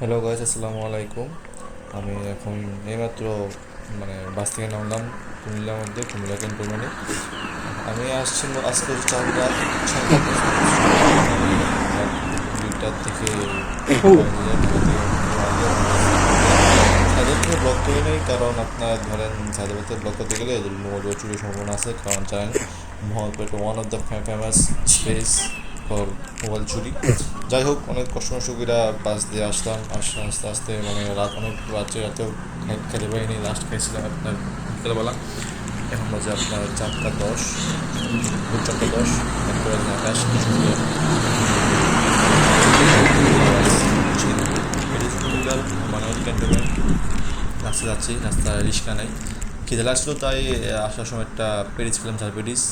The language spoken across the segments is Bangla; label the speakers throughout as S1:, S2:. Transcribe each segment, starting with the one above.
S1: হ্যালো গাইস আসসালামু আলাইকুম আমি এখন এইমাত্র মানে বাস থেকে নামলাম কুমিল্লার মধ্যে, কুমিল্লা ক্যান্টনমেন্টে আমি আসছি আজকে সন্ধ্যা দুইটার থেকে। থেকে ব্লক করে নেই, কারণ আপনার ধরেন থেকে ব্লক করতে গেলে মোবাইল চুরির সম্ভাবনা আছে, কারণ জানেন Mohammadpur one of the famous space for mobile চুরি। যাই হোক, অনেক কষ্ট করে বাস দিয়ে আসলাম। আসতে, আস্তে আস্তে মানে রাত অনেক রাত্রে রাতেও খেতে পারিনি। লাস্ট খাইছিলাম আপনার বিকেলবেলা। এখন বাজে আপনার চারটা দশ। চারটা দশ। তারপরে আকাশ ক্যান্টনমেন্ট রাস্তা যাচ্ছি, রাস্তায় রিক্সা নেই। খিদে লাগছিল, তাই আসার সময় একটা পেরিস খেলাম চার পেরিস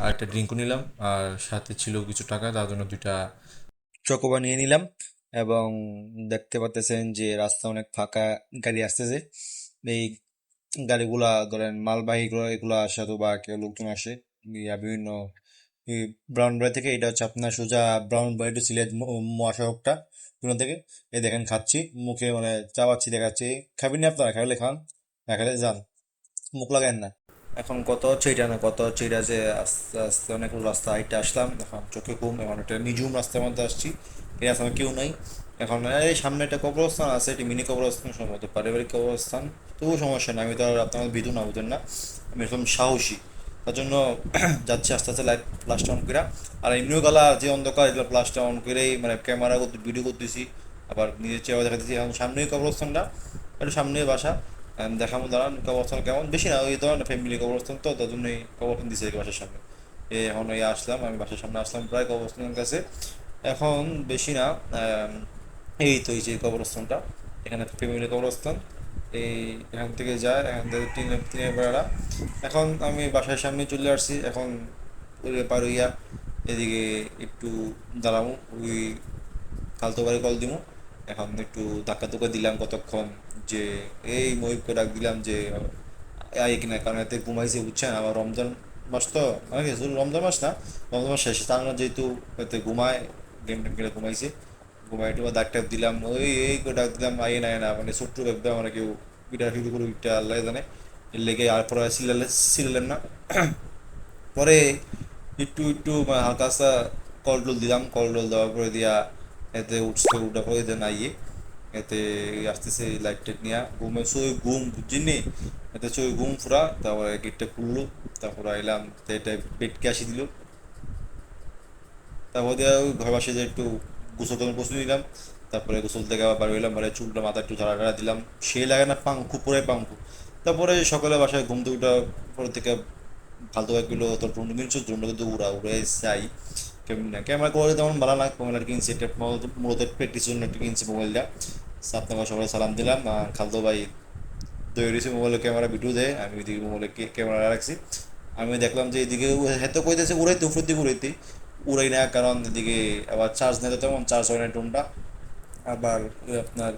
S1: আর একটা ড্রিঙ্কও নিলাম, আর সাথে ছিল কিছু টাকা, তার জন্য দুইটা চকোবা নিয়ে নিলাম, এবং দেখতে পাচ্ছেন যে রাস্তা অনেক ফাঁকা গাড়ি আসতেছে। এই গাড়িগুলা ধরেন মালবাহী গুলো- এগুলো আসে তো বা কেউ লোকজন আসে বিভিন্ন ব্রাউন বাড়ি থেকে, এটা হচ্ছে আপনার সোজা ব্রাউন বাড়ি টু সিলেট মহাসড়কটা পুরো থেকে। এই দেখেন খাচ্ছি, মুখে মানে চাবাচ্ছি দেখাচ্ছি। খাবেন না আপনারা? খাইলে খান, না খাইলে যান। মুখ লাগায়েন না। এখন কত হচ্ছে এটা না, কত হচ্ছে এটা যে আস্তে আস্তে অনেক রাস্তা হাইটে আসলাম, এখন চোখে ঘুম, এখন একটা নিজুম রাস্তার মধ্যে আসছি, এই রাস্তায় কেউ নাই। এখন, এই সামনে একটা কবরস্থান আছে, এটি মিনি কবরস্থান সম্ভবত পারিবারিক কবরস্থান, তবুও সমস্যা নেই, আমি তো আর আপনার বিধু না, বুঝেন না। আমি এরকম সাহসী, তার জন্য যাচ্ছি আস্তে আস্তে লাইট ফ্লাশটা অন করে আর এমনিও গেলা যে অন্ধকার, এগুলো ফ্লাশটা অন করেই মানে ক্যামেরা করতে ভিডিও করতেছি, আবার নিজের চেহারা দেখাতেছি, এখন সামনেই কবরস্থানটা, একটু সামনেই বাসা। দেখাবো, দাঁড়ান কবরস্থান কেমন? বেশি না, ওই ধরনের ফ্যামিলি কবরস্থান তো তার জন্যই কবরস্থান এই বাসার সামনে। এ, এখন ওই আসলাম, আমি বাসার সামনে আসলাম, প্রায় কবরস্থানের কাছে। এখন বেশি না এই তো, এই যে কবরস্থানটা এখানে ফ্যামিলি কবরস্থান এই এখান থেকে যায়, এখান থেকে তিন, তিনের বেড়া এখন আমি বাসার সামনে চলে আসছি, এখন পার হইয়া এদিকে একটু দাঁড়াবো, ওই খালতো বাড়ি কল দিমু। এখন একটু ধাক্কা ধুক্কা দিলাম কতক্ষণ যে এই মহিবকে ডাক দিলাম যে আয় কিনা কারণ এতে ঘুমাইছে বুঝছেন? আবার রমজান মাস তো মানে কি, শুধু রমজান মাস না রমজান মাস শেষে তার মধ্যে যেহেতু এতে ঘুমায় গেম টেম খেলে ঘুমাইছে। ঘুমাই একটু ডাক টাক দিলাম ওই এই করে ডাক দিলাম আই না না মানে ছোট্ট একদম মানে কেউ পিটা ফিটু করে ইটা আল্লাহ জানে। লেগে আর পরে সিলালে সিলালেন না। পরে একটু একটু মানে হালকা হালকা কল টল দিলাম কল টল দেওয়ার পরে দিয়া এতে উঠছে উঠা পরে দেন আইয়ে এতে আসতেছে লাইট টাইট নিয়ে ঘুমে শুয়ে ঘুম বুঝিনি এতে শুয়ে ঘুম ফুরা তারপরে গেটটা খুললো তারপরে আইলাম এটা পেটকে আসি দিল তারপর দিয়ে ওই ঘর বাসে যে একটু গোসল টোসল বসে নিলাম তারপরে গোসল থেকে আবার বার হইলাম মানে চুলটা মাথা একটু ঝাড়া ঝাড়া দিলাম সে লাগে না পাঙ্কু পুরাই পাঙ্কু তারপরে সকালে বাসায় ঘুম থেকে উঠা পরে থেকে ফালতু একগুলো তোর ড্রোন কিনছো ড্রোনটা কিন্তু উড়া উড়ে কেমন ক্যামেরা কোয়ালিটি তেমন ভালো না মোবাইল কিনছি এটা মূলত- প্র্যাকটিস জন্য একটু কিনছি মোবাইলটা আপনাকে সবাই সালাম দিলাম আর খালতো ভাই তৈরি হয়েছে মোবাইলে ক্যামেরা ভিডিও দেয় আমি ওইদিকে মোবাইলে ক্যামেরা রাখছি আমি দেখলাম যে এদিকে হেত কইতেছে উড়াইতে উপর দিকে উড়াইতে উড়াই না কারণ এদিকে আবার চার্জ নিতে তেমন চার্জ হয় না ড্রোনটা আবার আপনার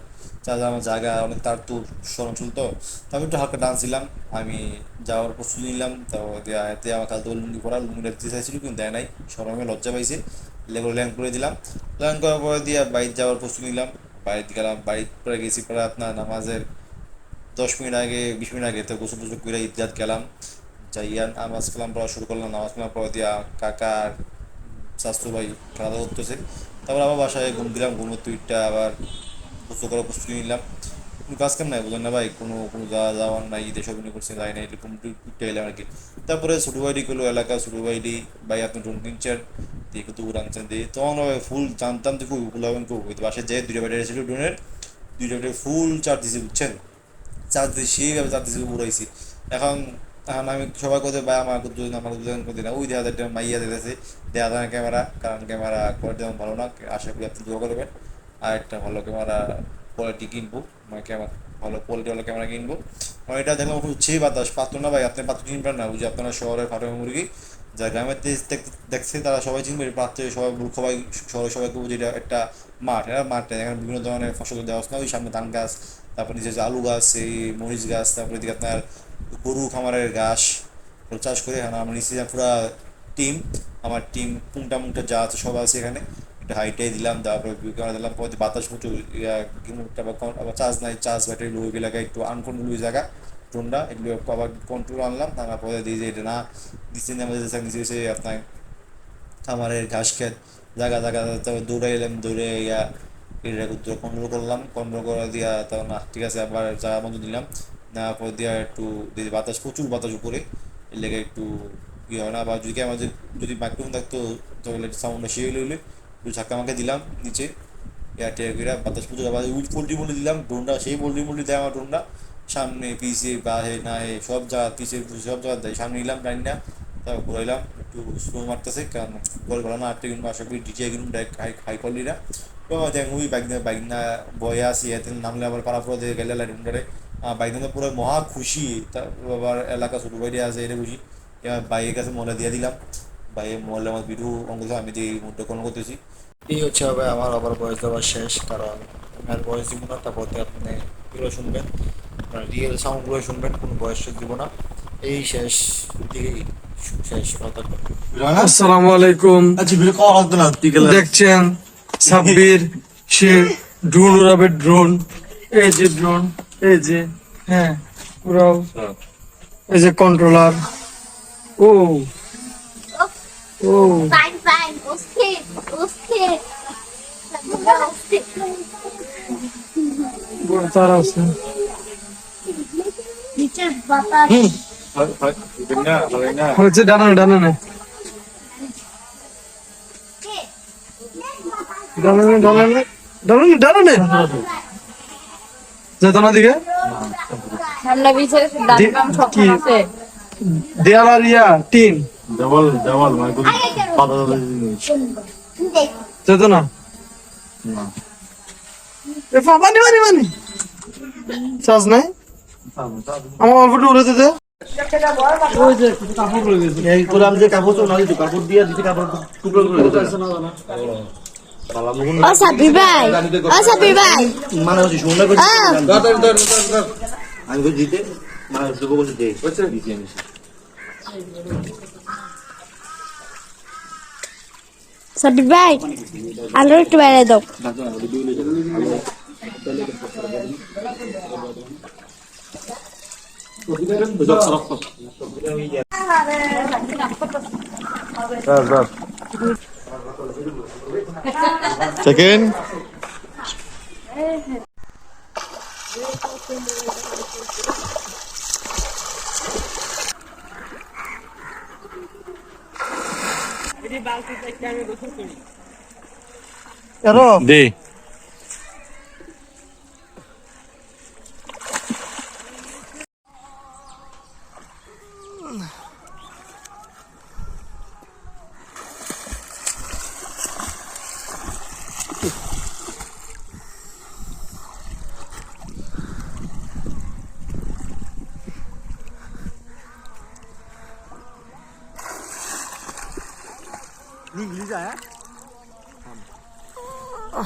S1: চার্জ আমার জায়গা, অনেক তার তুর সরম ছিল তো। আমি একটু হালকা ডান্স দিলাম আমি যাওয়ার প্রস্তুতি নিলাম। তো এতে আমার কাল তো লুঙ্গি পরা লুঙ্গিটা দিতে চাইছিল কিন্তু দেয় নাই। সরমে লজ্জা পাইছে। লেগুলো ল্যান্ড করে দিলাম। ল্যান্ড করার পরে দিয়ে বাইক যাওয়ার প্রস্তুতি নিলাম। বাড়িতে গেলাম বাইক পরে গেছি পরে আপনার নামাজের দশ মিনিট আগে, বিশ মিনিট আগে। তো গোসল টোসল করে ঈদগাহ গেলাম। যাইয়া নামাজ কালাম পড়া শুরু করলাম। নামাজ কালাম পড়া দিয়া কাকা আর স্বাস্থ্য ভাই খেলা করতেছে। তারপর আবার বাসায় ঘুম দিলাম, ঘুমের তুইটা আবার প্রস্তুত করার প্রস্তুতি নিলাম। কোনো কাজ কাম নাই, বুঝলেন না ভাই? কোনো কোনো যাওয়া যাওয়ার নাই, ঈদের সব করছে যাই নাই এরকম টুকটা এলাম আর কি। তারপরে ছোটো ভাইডি করল এলাকা ছোটো ভাইডি ভাই আপনি ড্রোন কিনছেন দিয়ে কত উড়ানছেন দিয়ে তখন ফুল জানতাম যে খুব ওগুলো হবেন খুব বাসায় যে দুইটা ব্যাটারি ছিল ড্রোনের দুইটা ব্যাটারি ফুল চার্জ দিয়েছে বুঝছেন? চার্জ দিয়ে সেইভাবে চার্জ দিয়েছে উড়াইছি। এখন এখন আমি সবাই কোথায় ভাই আমার দুজন আমার দুজন কোথায় না। ওই যায় একটা মাইয়া দিতেছে। যায় না ক্যামেরা, কারণ ক্যামেরা কোয়ালিটি তেমন ভালো না। আশা করি আপনি দোয়া করবেন। আর একটা ভালো ক্যামেরা কোয়ালিটি কিনবো। মানে ক্যামেরা, ভালো কোয়ালিটি ভালো ক্যামেরা কিনবো। আমার এটা দেখলাম হচ্ছে বাতাস। পাত্র না ভাই, আপনি পাত্র কিনবেন না। বুঝি আপনারা শহরের ফার্মে মুরগি, যা গ্রামের দেখছে, তারা সবাই চিনবে। পাত্রে সবাই মূর্খ ভাই, শহরে সবাই বুঝে এটা একটা মাঠ। এটা মাঠে এখানে বিভিন্ন ধরনের ফসল দেওয়া না? ওই সামনে ধান গাছ, তারপর নিচে যে আলু গাছ, এই মরিচ গাছ, তারপরে এদিকে আপনার গরু, খামারের ঘাস চাষ করে এখানে আমার নিচে পুরো টিম আমার টিম পুংটা মুংটা যা আছে সব আছে এখানে। একটু হাইটাই দিলাম, তারপরে দিলাম, পরে বাতাস প্রচুর রিমোটটা আবার চার্জ নাই চার্জ ব্যাটারি লো লাগে, একটু আনকন্ট্রোল জায়গা ড্রোনটা এগুলো আবার কন্ট্রোল আনলাম তারপর পরে দিয়ে যে এটা না দিচ্ছে না আমাদের নিচে এসে আপনার খামারের ঘাস খেত, জায়গা জায়গা, তারপর দৌড়ে এলাম, দৌড়ে ইয়া এটা কন্ট্রোল করলাম কন্ট্রোল করে দিয়া তখন ঠিক আছে, আবার যা মতো দিলাম নেওয়ার পর দিয়া একটু বাতাস, প্রচুর বাতাস উপরে, এর লেগে একটু ইয়ে হয় না। বা যদি আমাদের যদি মাইক্রোফোন থাকতো তাহলে সাউন্ডটা সে হইলে একটু ধাক্কা মাকে দিলাম নিচে এয়ারটেল করে বাতাস প্রচুর। আবার উইথ পোল্ট্রি মুলি দিলাম, ড্রোনটা, সেই পোল্ট্রি মুলি দেয় আমার ড্রোনটা। সামনে পিছিয়ে বা হে না হে সব জায়গা পিছিয়ে সব জায়গা দেয়। সামনে নিলাম, জানি না তারপর ঘুরাইলাম, একটু স্লো মারতেছে, কারণ বল ভালো না, আটটা কিন্তু আশা করি ডিটিআই কিন্তু ডাইরেক্ট হাই হাই কোয়ালিটিটা তো দেখ মুই বাইক বাইক না বয়ে আসি, এতে নামলে আবার পাড়া পুরো দিয়ে গেলে লাইট করে বাইক না পুরো মহা খুশি। তারপর আবার এলাকা ছোটো বাইরে আছে এটা বুঝি এবার বাইয়ের কাছে মনে দিয়ে দিলাম। বাইরে মহলে আমার ভিডিও অঙ্গ আমি যে কোনো করতেছি
S2: এই হচ্ছে হবে আমার আবার বয়স দেওয়া শেষ কারণ আমার বয়স দিব না তারপর আপনি এগুলো শুনবেন রিয়েল সাউন্ডগুলো শুনবেন কোনো বয়স দিব না এই শেষ দিকেই শেষ কথা
S3: আসসালামু আলাইকুম
S4: আচ্ছা
S3: দেখছেন সাব্বির সে ড্রোন উড়াবে ড্রোন এই যে ড্রোন এই যে হ্যাঁ উড়াও এই যে কন্ট্রোলার ও ও। তার আছে। হচ্ছে ডানানে ডানানে ডানানে ডানানে ডানানে ডানানে যেতানা দিকে।
S5: ঠান্ডা বিছে ডান
S3: দি-
S5: বাম সব আছে।
S3: দেয়াল আর ইয়া টিন।
S4: দেওয়াল দেওয়াল মানে পাতা।
S3: যেত না। এ পানি পানি পানি চার্জ নাই? আমার অল্প উড়েতে দে
S4: এই করে যে কাপড় না দিয়ে কাপড় টুকরো করে
S6: ও সাবির ভাই। ও সাবির ভাই।
S4: মানে হচ্ছে সুন্দর করে। আমি দিতে। মানে দেবো দে আমি।
S6: ভাই আলো একটু বাইরে দাও।
S4: সেকেন্ড
S3: এরো
S4: দে 여자야? 아.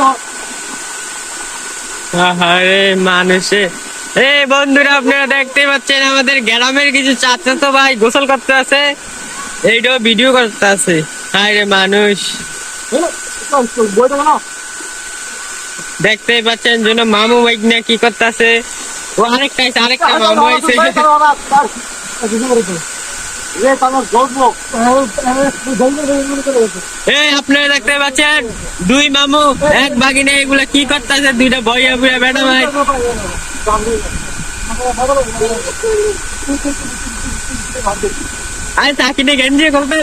S7: 너 আরে মানুষে। এই বন্ধুরা আপনারা দেখতে পাচ্ছেন আমাদের গ্রামের কিছু চাচা তো ভাই গোসল করতে আছে। এইটাও ভিডিও করতে আছে। হায় রে মানুষ। দেখতেই পাচ্ছেন যেন মামু বাইক না কি করতে আছে ও আরেকটা আরেকটা মামু আছে। আপনারা দেখতে পাচ্ছেন দুই মামু এক ভাগিনে এগুলা কি করতেছে দুইটা বইয়া বুড়া বেটা ভাই আরে তাকিনে গেঞ্জি করতে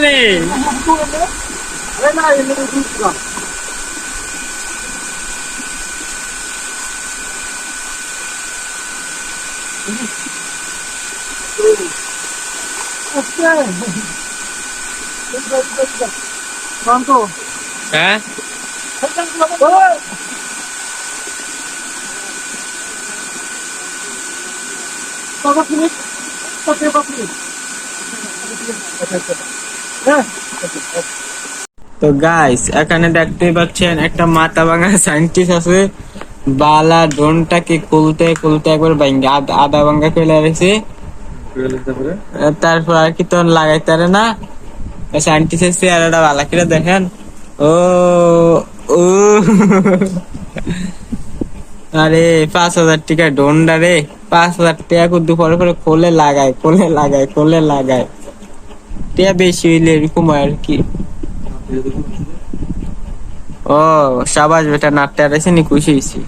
S7: তো গাইস এখানে দেখতেই পাচ্ছেন একটা মাথা ভাঙা সাইন্টিস্ট আছে। বালা ড্রোনটাকে খুলতে খুলতে একবার ভাঙ্গা আধা ভাঙ্গা ফেলে রেখেছে তারপর আর কি তো লাগাইতে না? সাইন্টিস্টের চেহারাটা ভালো করে দেখেন। ও ও। আরে, পাঁচ হাজার টাকা ডোনটা রে। পাঁচ হাজার টাকা কুদ্দু পরে পরে খোলে লাগায় খোলে লাগায় খোলে লাগায়। টাকা বেশি হইলে এরকম আর কি। ও, সাবাস বেটা, নাটটা রেছে নি, খুশি হয়েছি